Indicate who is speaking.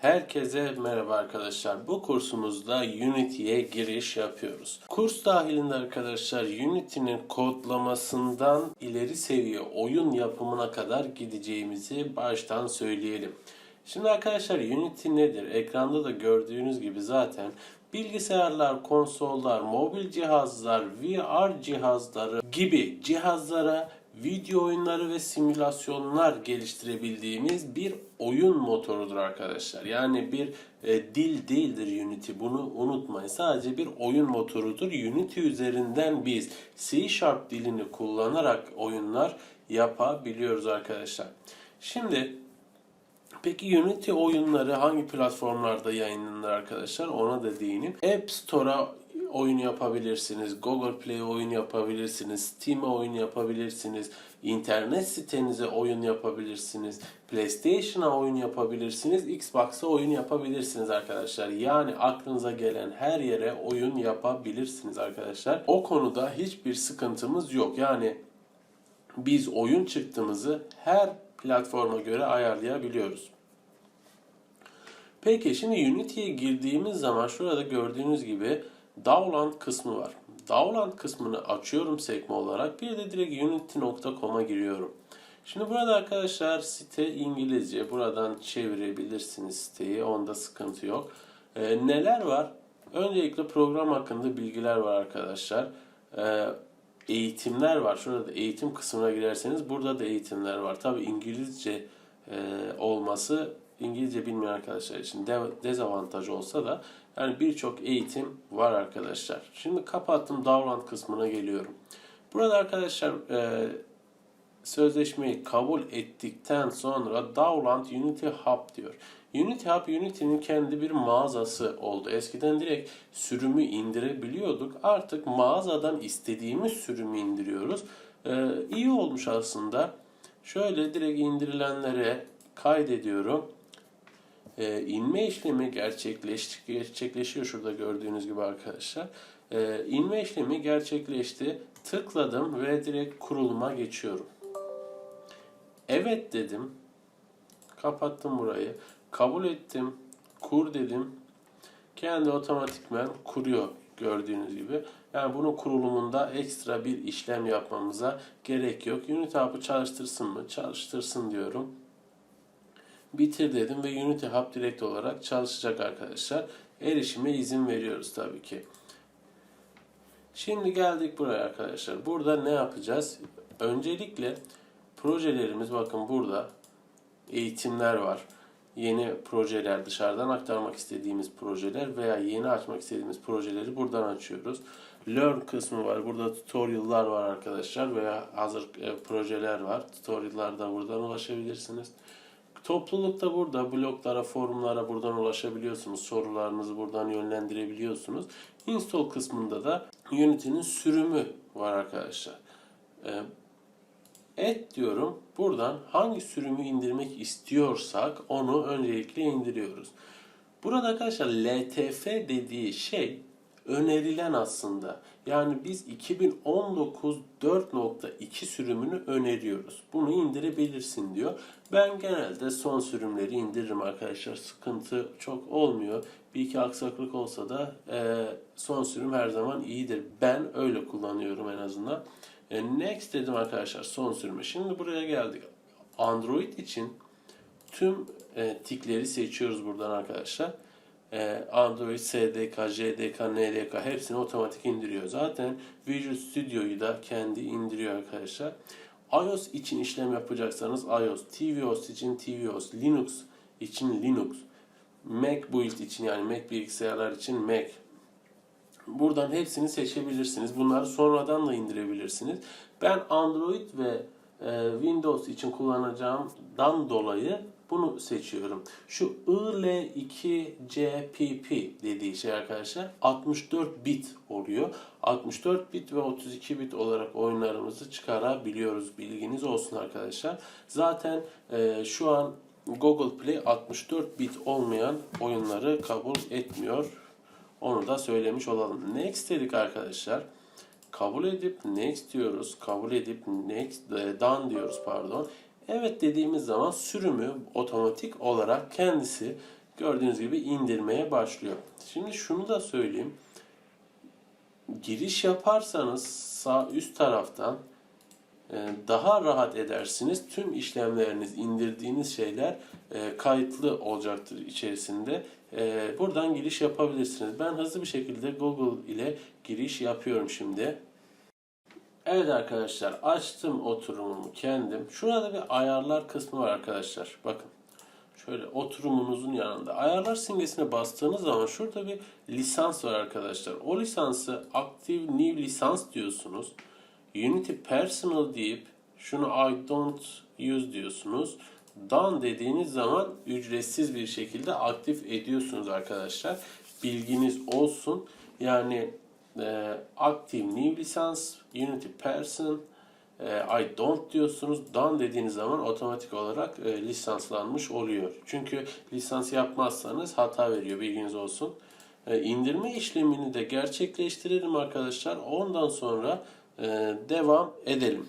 Speaker 1: Herkese merhaba arkadaşlar. Bu kursumuzda Unity'ye giriş yapıyoruz. Kurs dahilinde arkadaşlar Unity'nin kodlamasından ileri seviye oyun yapımına kadar gideceğimizi baştan söyleyelim. Şimdi arkadaşlar Unity nedir? Ekranda da gördüğünüz gibi zaten bilgisayarlar, konsollar, mobil cihazlar, VR cihazları gibi cihazlara video oyunları ve simülasyonlar geliştirebildiğimiz bir oyun motorudur arkadaşlar. Yani bir e, dil değildir Unity. Bunu unutmayın. Sadece bir oyun motorudur. Unity üzerinden biz C Sharp dilini kullanarak oyunlar yapabiliyoruz arkadaşlar. Şimdi Peki Unity oyunları hangi platformlarda yayınlanır arkadaşlar? Ona da değineyim. App Store'a oyun yapabilirsiniz. Google Play oyun yapabilirsiniz. Steam'e oyun yapabilirsiniz. İnternet sitenize oyun yapabilirsiniz. PlayStation'a oyun yapabilirsiniz. Xbox'a oyun yapabilirsiniz arkadaşlar. Yani aklınıza gelen her yere oyun yapabilirsiniz arkadaşlar. O konuda hiçbir sıkıntımız yok. Yani biz oyun çıktığımızı her platforma göre ayarlayabiliyoruz. Peki şimdi Unity'ye girdiğimiz zaman şurada gördüğünüz gibi Dowland kısmı var. Dowland kısmını açıyorum sekme olarak. Bir de direkt unity.com'a giriyorum. Şimdi burada arkadaşlar site İngilizce. Buradan çevirebilirsiniz siteyi. Onda sıkıntı yok. Ee, neler var? Öncelikle program hakkında bilgiler var arkadaşlar. Ee, eğitimler var. Şurada da eğitim kısmına girerseniz burada da eğitimler var. Tabi İngilizce e, olması İngilizce bilmeyen arkadaşlar için de- dezavantaj olsa da yani birçok eğitim var arkadaşlar. Şimdi kapattım Download kısmına geliyorum. Burada arkadaşlar e, sözleşmeyi kabul ettikten sonra Dowland Unity Hub diyor. Unity Hub Unity'nin kendi bir mağazası oldu. Eskiden direkt sürümü indirebiliyorduk. Artık mağazadan istediğimiz sürümü indiriyoruz. Ee, iyi olmuş aslında. Şöyle direkt indirilenlere kaydediyorum. Ee, inme işlemi gerçekleş, gerçekleşiyor şurada gördüğünüz gibi arkadaşlar. Ee, inme işlemi gerçekleşti. Tıkladım ve direkt kuruluma geçiyorum. Evet dedim. Kapattım burayı. Kabul ettim. Kur dedim. Kendi otomatikmen kuruyor gördüğünüz gibi. Yani bunun kurulumunda ekstra bir işlem yapmamıza gerek yok. Unity Hub'ı çalıştırsın mı? Çalıştırsın diyorum. Bitir dedim ve Unity Hub direkt olarak çalışacak arkadaşlar. Erişime izin veriyoruz tabii ki. Şimdi geldik buraya arkadaşlar. Burada ne yapacağız? Öncelikle projelerimiz bakın burada eğitimler var. Yeni projeler dışarıdan aktarmak istediğimiz projeler veya yeni açmak istediğimiz projeleri buradan açıyoruz. Learn kısmı var. Burada tutorial'lar var arkadaşlar veya hazır e, projeler var. Tutorial'lar da buradan ulaşabilirsiniz. Toplulukta burada bloglara, forumlara buradan ulaşabiliyorsunuz. Sorularınızı buradan yönlendirebiliyorsunuz. Install kısmında da Unity'nin sürümü var arkadaşlar. Ee, et diyorum. Buradan hangi sürümü indirmek istiyorsak onu öncelikle indiriyoruz. Burada arkadaşlar LTF dediği şey önerilen aslında. Yani biz 2019 4.2 sürümünü öneriyoruz. Bunu indirebilirsin diyor. Ben genelde son sürümleri indiririm arkadaşlar. Sıkıntı çok olmuyor. Bir iki aksaklık olsa da e, son sürüm her zaman iyidir. Ben öyle kullanıyorum en azından. E, next dedim arkadaşlar son sürümü. Şimdi buraya geldik. Android için tüm e, tikleri seçiyoruz buradan arkadaşlar. E, Android SDK, JDK, NDK hepsini otomatik indiriyor. Zaten Visual Studio'yu da kendi indiriyor arkadaşlar. iOS için işlem yapacaksanız iOS, tvOS için tvOS, Linux için Linux, Mac build için yani Mac bilgisayarlar için Mac, Buradan hepsini seçebilirsiniz. Bunları sonradan da indirebilirsiniz. Ben Android ve e, Windows için kullanacağımdan dolayı bunu seçiyorum. Şu IL2CPP dediği şey arkadaşlar 64 bit oluyor. 64 bit ve 32 bit olarak oyunlarımızı çıkarabiliyoruz. Bilginiz olsun arkadaşlar. Zaten e, şu an Google Play 64 bit olmayan oyunları kabul etmiyor. Onu da söylemiş olalım. Next dedik arkadaşlar. Kabul edip next diyoruz. Kabul edip next e, done diyoruz pardon. Evet dediğimiz zaman sürümü otomatik olarak kendisi gördüğünüz gibi indirmeye başlıyor. Şimdi şunu da söyleyeyim. Giriş yaparsanız sağ üst taraftan e, daha rahat edersiniz. Tüm işlemleriniz, indirdiğiniz şeyler e, kayıtlı olacaktır içerisinde. Buradan giriş yapabilirsiniz. Ben hızlı bir şekilde Google ile giriş yapıyorum şimdi. Evet arkadaşlar açtım oturumumu kendim. Şurada bir ayarlar kısmı var arkadaşlar. Bakın. Şöyle oturumunuzun yanında. Ayarlar simgesine bastığınız zaman şurada bir lisans var arkadaşlar. O lisansı Active New Lisans diyorsunuz. Unity Personal deyip şunu I don't use diyorsunuz. Done dediğiniz zaman ücretsiz bir şekilde aktif ediyorsunuz arkadaşlar. Bilginiz olsun. Yani e, Active New Lisans, Unity Person, e, I don't diyorsunuz. Done dediğiniz zaman otomatik olarak e, lisanslanmış oluyor. Çünkü lisans yapmazsanız hata veriyor. Bilginiz olsun. E, indirme işlemini de gerçekleştirelim arkadaşlar. Ondan sonra e, devam edelim.